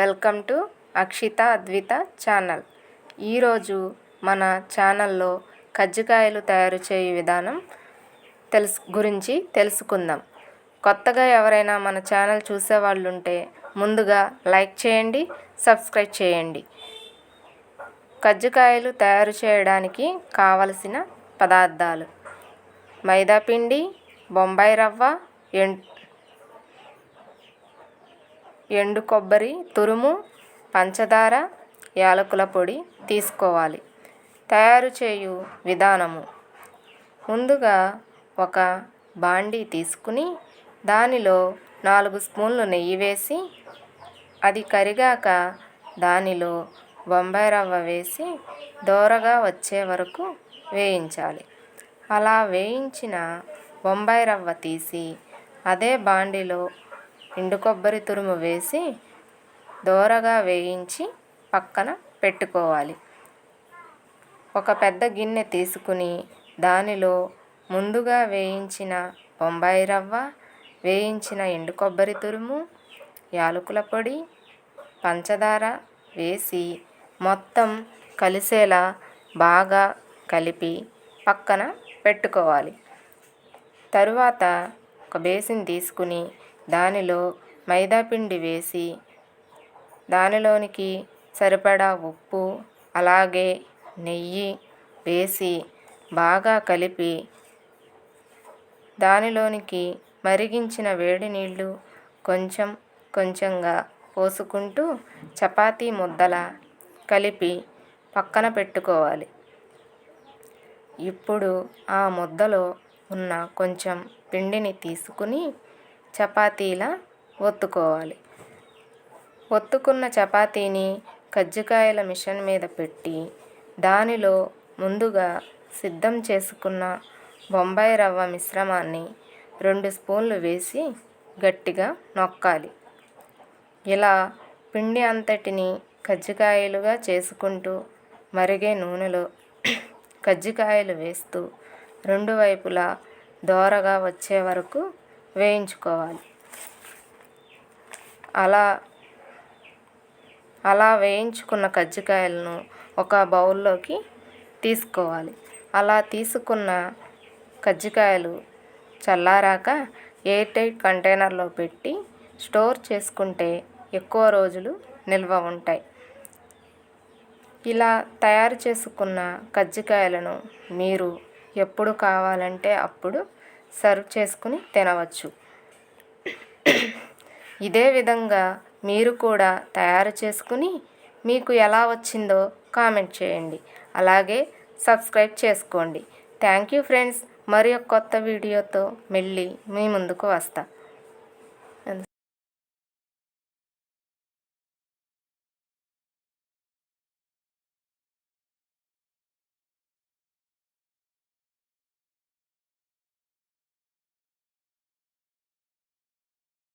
Welcome to Akshita Advita channel. ఈరోజు మన ఛానల్లో కజ్జికాయలు తయారు చేయు విధానం తెలుసు గురించి తెలుసుకుందాం. కొత్తగా ఎవరైనా మన ఛానల్ చూసేవాళ్ళు ఉంటే ముందుగా లైక్ చేయండి సబ్స్క్రైబ్ చేయండి. కజ్జికాయలు తయారు చేయడానికి కావలసిన పదార్థాలు. మైదాపిండి బొంబాయి రవ్వ ఎం ఎండు కొబ్బరి తురుము పంచదార యాలకుల పొడి తీసుకోవాలి. తయారు చేయు విధానము. ముందుగా ఒక బాండీ తీసుకుని దానిలో నాలుగు స్పూన్లు నెయ్యి వేసి అది కరిగాక దానిలో బొంబాయి రవ్వ వేసి దోరగా వచ్చే వరకు వేయించాలి. అలా వేయించిన బొంబాయి రవ్వ తీసి అదే బాండీలో ఎండు కొబ్బరి తురుము వేసి దోరగా వేయించి పక్కన పెట్టుకోవాలి. ఒక పెద్ద గిన్నె తీసుకుని దానిలో ముందుగా వేయించిన బొంబాయి రవ్వ వేయించిన ఎండు కొబ్బరి తురుము యాలకుల పొడి పంచదార వేసి మొత్తం కలిసేలా బాగా కలిపి పక్కన పెట్టుకోవాలి. తరువాత ఒక బేసిన్ తీసుకుని దానిలో మైదాపిండి వేసి దానిలోనికి సరిపడా ఉప్పు అలాగే నెయ్యి వేసి బాగా కలిపి దానిలోనికి మరిగించిన వేడి నీళ్ళు కొంచెం కొంచెంగా పోసుకుంటూ చపాతీ ముద్దల కలిపి పక్కన పెట్టుకోవాలి. ఇప్పుడు ఆ ముద్దలో ఉన్న కొంచెం పిండిని తీసుకుని చపాతీలా ఒత్తుకోవాలి. ఒత్తుకున్న చపాతీని కజ్జికాయల మిషన్ మీద పెట్టి దానిలో ముందుగా సిద్ధం చేసుకున్న బొంబాయి రవ్వ మిశ్రమాన్ని రెండు స్పూన్లు వేసి గట్టిగా నొక్కాలి. ఇలా పిండి అంతటిని కజ్జికాయలుగా చేసుకుంటూ మరిగే నూనెలో కజ్జికాయలు వేస్తూ రెండు వైపులా దోరగా వచ్చే వరకు వేయించుకోవాలి. అలా అలా వేయించుకున్న కజ్జికాయలను ఒక బౌల్లోకి తీసుకోవాలి. అలా తీసుకున్న కజ్జికాయలు చల్లారాక ఎయిర్ టైట్ కంటైనర్లో పెట్టి స్టోర్ చేసుకుంటే ఎక్కువ రోజులు నిల్వ ఉంటాయి. ఇలా తయారు చేసుకున్న కజ్జికాయలను మీరు ఎప్పుడు కావాలంటే అప్పుడు సర్వ్ చేసుకుని తినవచ్చు. ఇదే విధంగా మీరు కూడా తయారు చేసుకుని మీకు ఎలా వచ్చిందో కామెంట్ చేయండి. అలాగే సబ్స్క్రైబ్ చేసుకోండి. Thank you friends. మరి కొత్త వీడియోతో మళ్ళీ మీ ముందుకు వస్తా.